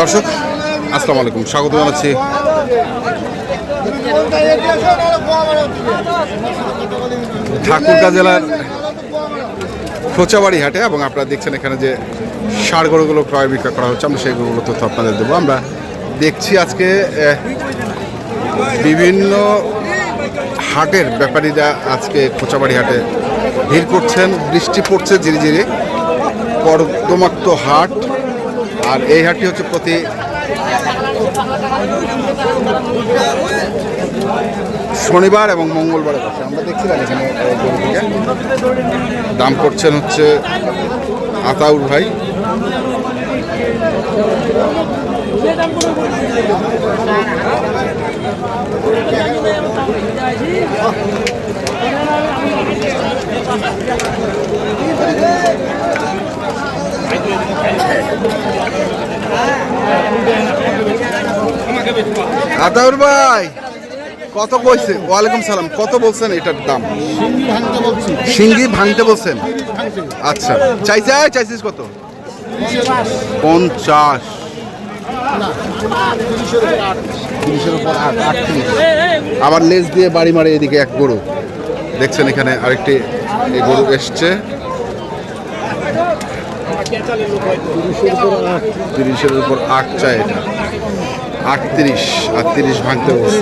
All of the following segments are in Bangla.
দর্শক, আসসালামু আলাইকুম। স্বাগত জানাচ্ছি। ঠাকুরগাঁ জেলার খোঁচাবাড়ি হাটে এবং আপনারা দেখছেন এখানে যে ষাড় গরুগুলো ক্রয় বিক্রয় করা হচ্ছে, আমরা সেই গরুগুলো তথ্য আপনাদের দেবো। আমরা দেখছি আজকে বিভিন্ন হাটের ব্যাপারীরা আজকে খোঁচাবাড়ি হাটে ভিড় করছেন, বৃষ্টি পড়ছে ধীরে ধীরে কর্দমাক্ত হাট আর এই হাটটি হচ্ছে প্রতি শনিবার এবং মঙ্গলবারে বসে। আমরা দেখছিলাম এখানে দাম করছেন হচ্ছে আতাউর ভাই। আতাউর ভাই কত কইছে ওয়ালাইকুম সালাম কত বলছেন এটার দাম? সিঙ্গি ভাঙতে বলছেন? আচ্ছা চাইছে চাইছিস কত? পঞ্চাশ। আবার লেজ দিয়ে বাড়ি মারে এদিকে এক গরু। দেখছেন এখানে আরেকটি এই গরু এসছে। তিরিশের উপর আট চাই এটা। আটত্রিশ আটত্রিশ ভাঙতে বলছে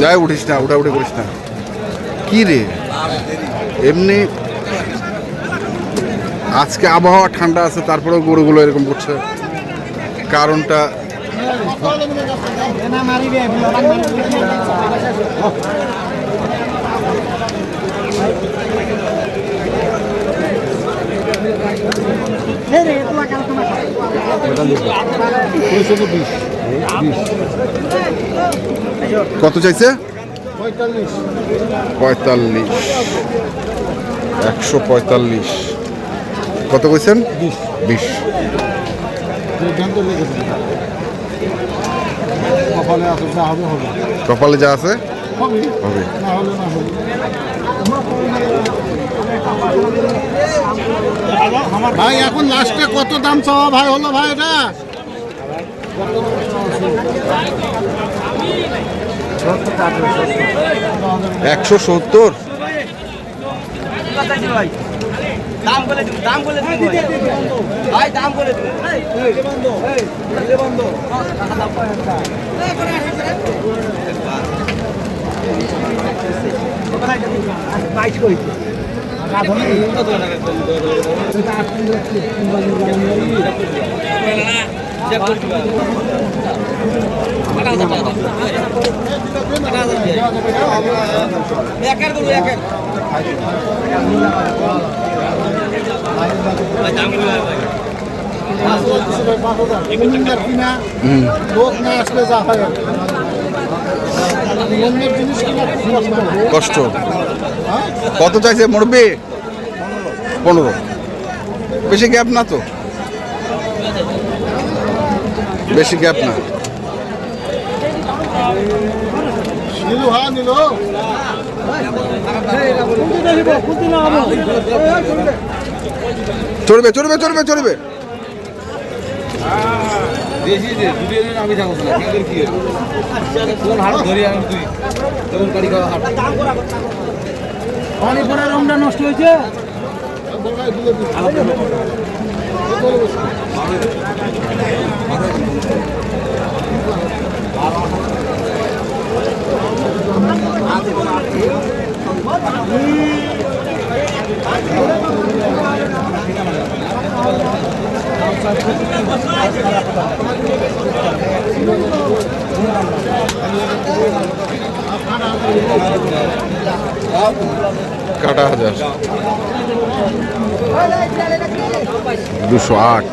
যাই উঠিস না উঠা উঠে করিস না। কি রে? এমনি আজকে আবহাওয়া ঠান্ডা আছে তারপরেও গরুগুলো এরকম করছে। কারণটা কত চাইছে? পঁয়তাল্লিশ। একশো পঁয়তাল্লিশ। কত কইছেন? বিশ। কপালে যা হবে হবে। কপালে যা আছে? হবে। ভাই এখন লাস্টে কত দাম চাওয়া ভাই হলো ভাই এটা? একশো সত্তর? দাম বলে দিন দাম বলে দিন ভাই, দাম বলে দিন একের করব একের। কিনা লোক কষ্ট। কত চাইছে মুরব্বী? পনেরো। বেশি গ্যাপ না তো? বেশি গ্যাপ না। চড়বে চড়বে চড়বে চড়বে। নষ্ট হয়েছে? কাটা হাজার। দুশো আট।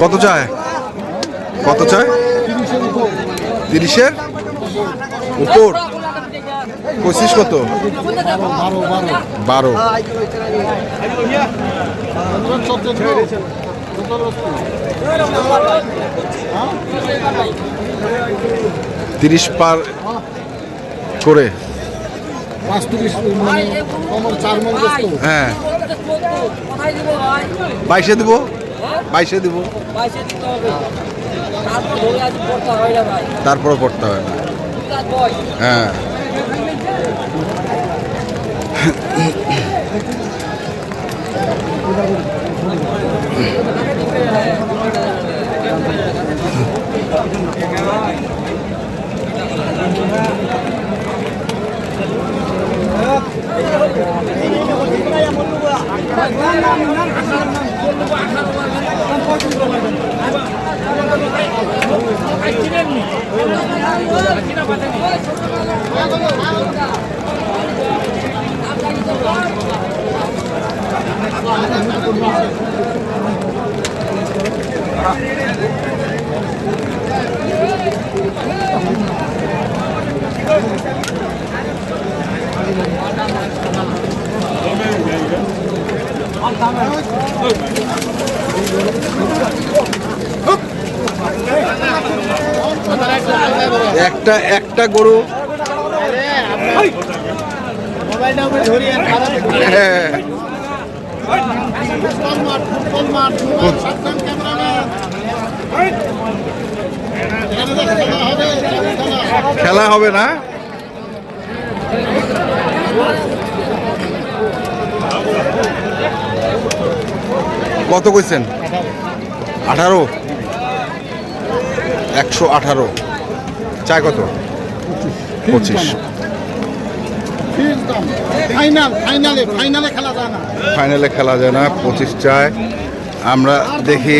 কত চায়? কত চায়? তিরিশের? উপর। পঁচিশ কত? বারো। তিরিশ পার করে। হ্যাঁ। বাইশে দিব? বাইশে দিব। তারপর হয় পড়তে হবে না। কাজ বয় হ্যাঁ একটা একটা গরু। হ্যাঁ। খেলা হবে না? কত কইছেন? আঠারো? একশো আঠারো। চায় কত? পঁচিশ। ফিক্স ফাইনাল ফাইনালে ফাইনালে খেলা যায় না। ফাইনালে খেলা যায় না পঁচিশ চায় আমরা দেখি।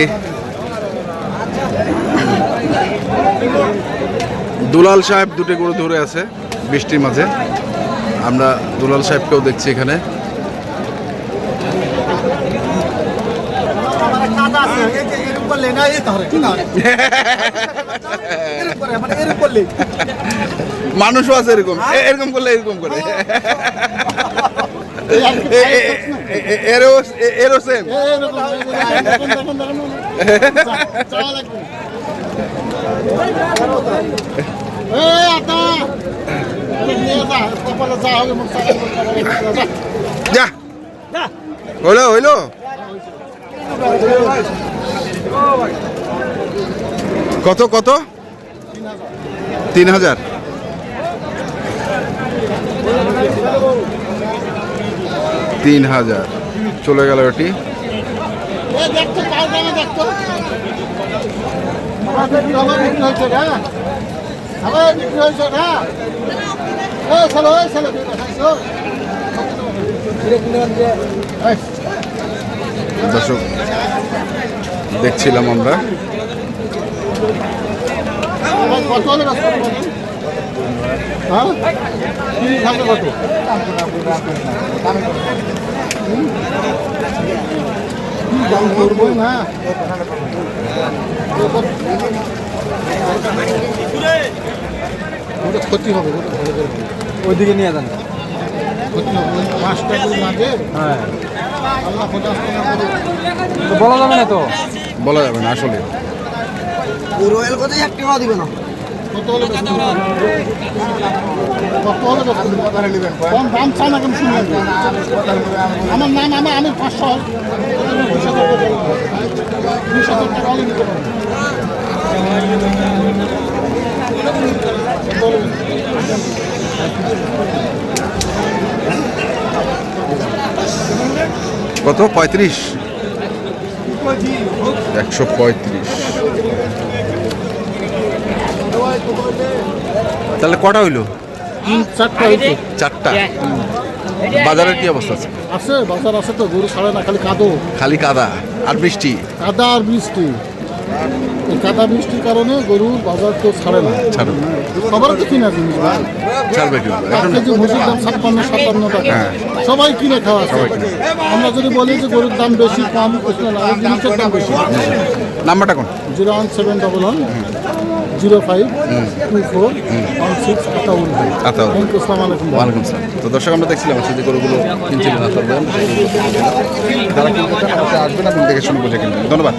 দুলাল সাহেব দুটো গরু ধরে আছে বৃষ্টির মাঝে। আমরা দুলাল সাহেবকেও দেখছি এখানে। মানুষও আছে এরকম। এরকম করলে এরকম করে। এরও হইল। কত কত? তিন হাজার। তিন হাজার। চলে গেল। এই, দর্শক দেখছিলাম আমার। কত হলে হ্যাঁ? হাজার কত? হুম? দাম করবোই না ওটা ক্ষতি হবে ওটা ভালো করে বলুন। ওইদিকে নিয়ে যান ক্ষতি হবে ওই পাঁচটা হ্যাঁ আল্লাহ বলা যাবে না তো বলা যাবে না আসলে রোয়েল কত এক টাকা দিবে না? কত হলে কত হলে কম দাম চাই না কেন শুনলেন আমার নাম আমি আমি পাঁচশো হল। টাকা হলে নিতে পারব? কত? পঁয়ত্রিশ? একশো পঁয়ত্রিশ। তাহলে কটা হইল? চারটা হয়েছে চারটা? বাজারের কি অবস্থা আছে? আছে বাজার আছে তো গরু ছাড়ে না খালি কাদো। খালি কাদা আর বৃষ্টি? কাদা আর বৃষ্টি। এই কাদা বৃষ্টির কারণে গরুর বাজার তো ছাড়ে না। ছাড়ো সবার তো কিনা জিনিস ছাড়বে কিন্তু এক কেজি দাম ছাপ্পান্ন সাতান্ন টাকা। হ্যাঁ। সবাই কিনে খাওয়া আমরা যদি বলি যে গরুর দাম বেশি কম জিনিসের দাম বেশি। নাম্বারটা কোন? Zero one seven double one zero five two four one six Ataul. You আসসালামু আলাইকুম। ওয়ালাইকুম সালাম। তো দর্শক আমরা দেখছিলাম আসলে যে গরুগুলো কিনছিলেন আসার যারা কিনতে আসবেন আপনি দেখে শুনে বুঝে কিনবেন। ধন্যবাদ।